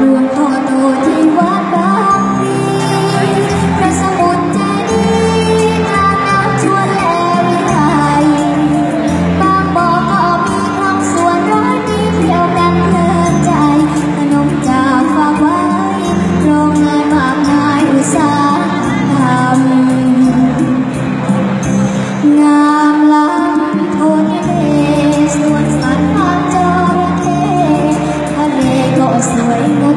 đường thọ tổ thì quá bao 为我。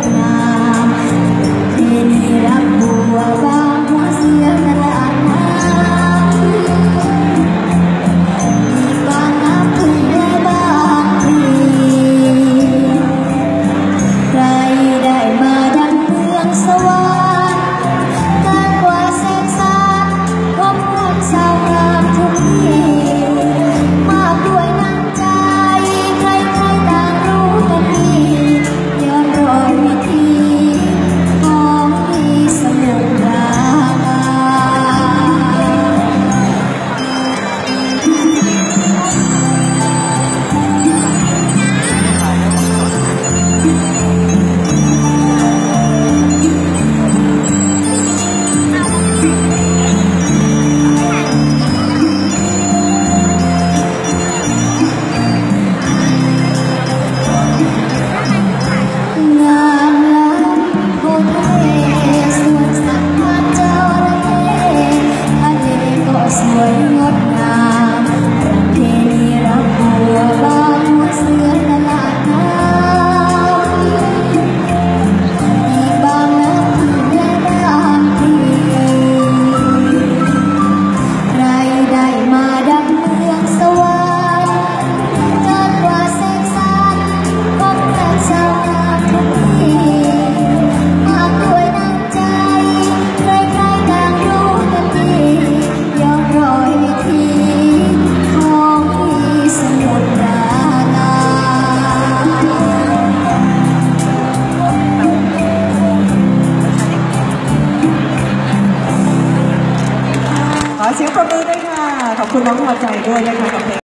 เสียงปรบมือด้วยค่ะ ขอบคุณน้องพอใจด้วยนะคะกับเพลง